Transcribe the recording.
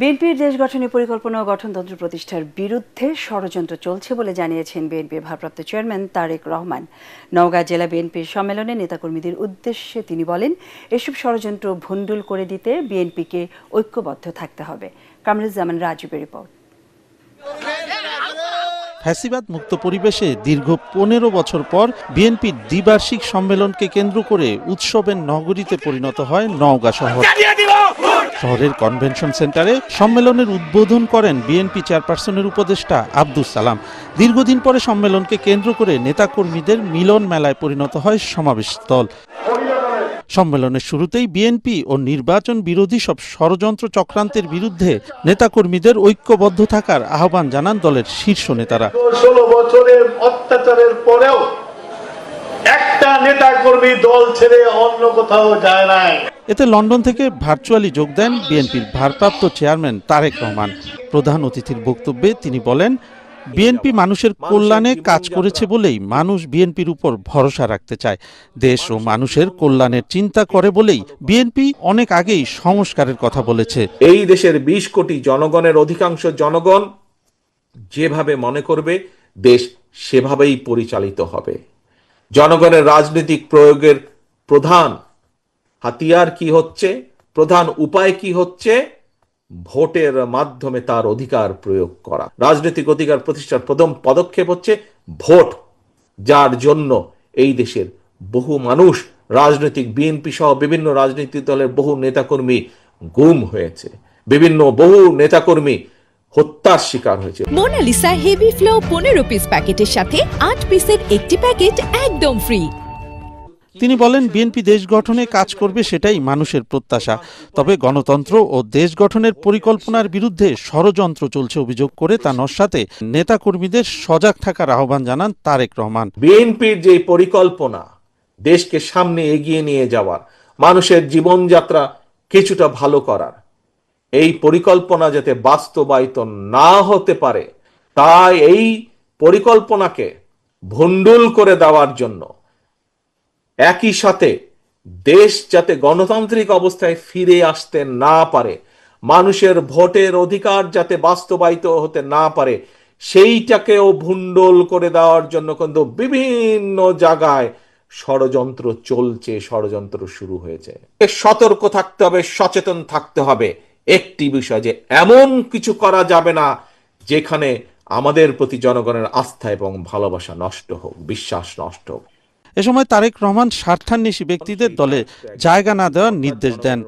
বিএনপির দেশ গঠনের পরিকল্পনা ও গঠনতন্ত্র প্রতিষ্ঠার বিরুদ্ধে ষড়যন্ত্র চলছে বলে জানিয়েছেন বিএনপির ভারপ্রাপ্ত চেয়ারম্যান তারেক রহমান। নওগাঁ জেলা বিএনপির সম্মেলনে নেতাকর্মীদের উদ্দেশ্যে তিনি বলেন, এসব ষড়যন্ত্র ভণ্ডুল করে দিতে বিএনপিকে ঐক্যবদ্ধ থাকতে হবে। কামরুজ্জামান রাজীবের রিপোর্ট। ফ্যাসিবাদ মুক্ত পরিবেশে দীর্ঘ পনেরো বছর পর বিএনপির দ্বিবার্ষিক সম্মেলনকে কেন্দ্র করে উৎসবের নগরীতে পরিণত হয় নওগাঁ শহর। শহরের কনভেনশন সেন্টারে সম্মেলনের উদ্বোধন করেন বিএনপি চেয়ারপারসনের উপদেষ্টা আব্দুস সালাম। দীর্ঘদিন পরে সম্মেলনকে কেন্দ্র করে নেতাকর্মীদের মিলন মেলায় পরিণত হয় সমাবেশ স্থল সম্মেলনের শুরুতেই বিএনপি ও নির্বাচন বিরোধী সব ষড়যন্ত্র চক্রান্তের বিরুদ্ধে নেতাকর্মীদের ঐক্যবদ্ধ থাকার আহ্বান জানান দলের শীর্ষ নেতারা। ষোলো বছরের অত্যাচারের পরেও একটা নেতা কর্মী দল ছেড়ে অন্য কোথাও যায় নাই। এতে লন্ডন থেকে ভার্চুয়ালি যোগ দেন বিএনপির ভারপ্রাপ্ত চেয়ারম্যান তারেক রহমান। প্রধান অতিথির বক্তব্যে তিনি বলেন বিএনপি মানুষের কল্যাণে কাজ করেছে বলেই মানুষ বিএনপির উপর ভরসা রাখতে চায়। দেশ ও মানুষের কল্যাণের চিন্তা করে বলেই বিএনপি অনেক আগেই সংস্কারের কথা বলেছে। এই দেশের বিশ কোটি জনগণের অধিকাংশ জনগণ যেভাবে মনে করবে দেশ সেভাবেই পরিচালিত হবে। জনগণের রাজনৈতিক প্রয়োগের প্রধান হাতিয়ার কি হচ্ছে? প্রধান উপায় কি হচ্ছে? ভোটের মাধ্যমে তার অধিকার প্রয়োগ করা। রাজনৈতিক অধিকার প্রতিষ্ঠার প্রথম পদক্ষেপ হচ্ছে ভোট। যার জন্য এই দেশের বহু মানুষ, রাজনৈতিক বিএনপি সহ বিভিন্ন রাজনৈতিক দলের বহু নেতাকর্মী গুম হয়েছে। বিভিন্ন বহু নেতাকর্মী হত্যার শিকার হয়েছে। মোনালিসা হেভি ফ্লো পনেরো পিস প্যাকেটের সাথে আট পিসের একটি প্যাকেট একদম ফ্রি তিনি বলেন, বিএনপি দেশ গঠনে কাজ করবে সেটাই মানুষের প্রত্যাশা। তবে গণতন্ত্র ও দেশ গঠনের পরিকল্পনার বিরুদ্ধে ষড়যন্ত্র চলছে অভিযোগ করে তা নস্বাতে। নেতাকর্মীদের সজাগ থাকার আহ্বান জানান তারেক রহমান। বিএনপির যে পরিকল্পনা, দেশকে সামনে এগিয়ে নিয়ে যাওয়ার, মানুষের জীবনযাত্রা কিছুটা ভালো করার, এই পরিকল্পনা যাতে বাস্তবায়িত না হতে পারে, তাই এই পরিকল্পনাকে ভণ্ডুল করে দেওয়ার জন্য একই সাথে দেশ যাতে গণতান্ত্রিক অবস্থায় ফিরে আসতে না পারে, মানুষের ভোটের অধিকার যাতে বাস্তবায়িত হতে না পারে, সেইটাকেও ভুন্ডল করে দেওয়ার জন্য কিন্তু বিভিন্ন জায়গায় ষড়যন্ত্র চলছে, ষড়যন্ত্র শুরু হয়েছে। সতর্ক থাকতে হবে, সচেতন থাকতে হবে। একটি বিষয় যে এমন কিছু করা যাবে না যেখানে আমাদের প্রতি জনগণের আস্থা এবং ভালোবাসা নষ্ট হোক, বিশ্বাস নষ্ট হোক। এ সময় তারেক রহমান স্বার্থান্বেষী ব্যক্তিদের দলে জায়গা না দেওয়ার নির্দেশ দেন।